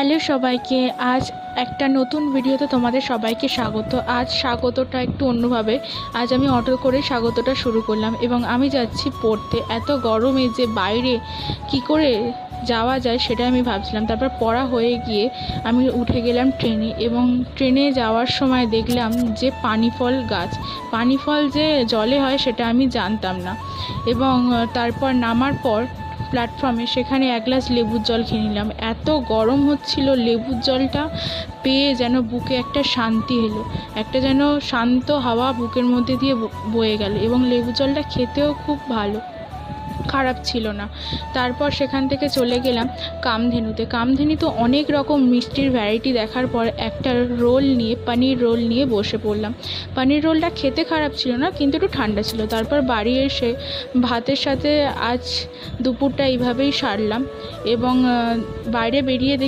Hello সবাইকে, আজ একটা নতুন ভিডিওতে তোমাদের সবাইকে স্বাগত। আজ স্বাগতটা একটু অন্যভাবে। আজ আমি অটো করে স্বাগতটা শুরু করলাম এবং আমি যাচ্ছি পড়তে। এত গরমে যে বাইরে কি করে যাওয়া যায় সেটা আমি ভাবছিলাম। তারপর পড়া হয়ে গিয়ে আমি উঠে গেলাম ট্রেনে এবং ট্রেনে যাওয়ার সময় দেখলাম যে পানি ফল গাছ। পানি ফল যে জলে হয় সেটা আমি জানতাম না। এবং তারপর নামার পর প্ল্যাটফর্মে সেখানে এক গ্লাস লেবুর জল খেয়ে নিলাম। এত গরম হচ্ছিল লেবুর জলটা পেয়ে যেন বুকে একটা শান্তি এলো। একটা যেন শান্ত হাওয়া বুকের মধ্যে দিয়ে বয়ে গেল এবং লেবু জলটা খেতেও খুব ভালো। খারাপ ছিল না। তারপর সেখান থেকে চলে গেলাম কামধেনুতে। কামধেনু তো অনেক রকম মিষ্টির ভ্যারাইটি দেখার পর একটা রোল নিয়ে, পানির রোল নিয়ে বসে পড়লাম। পানির রোলটা খেতে খারাপ ছিল না, কিন্তু একটু ঠান্ডা ছিল। তারপর বাড়ি এসে ভাতের সাথে আজ দুপুরটা এইভাবেই সারলাম এবং বাইরে বেরিয়ে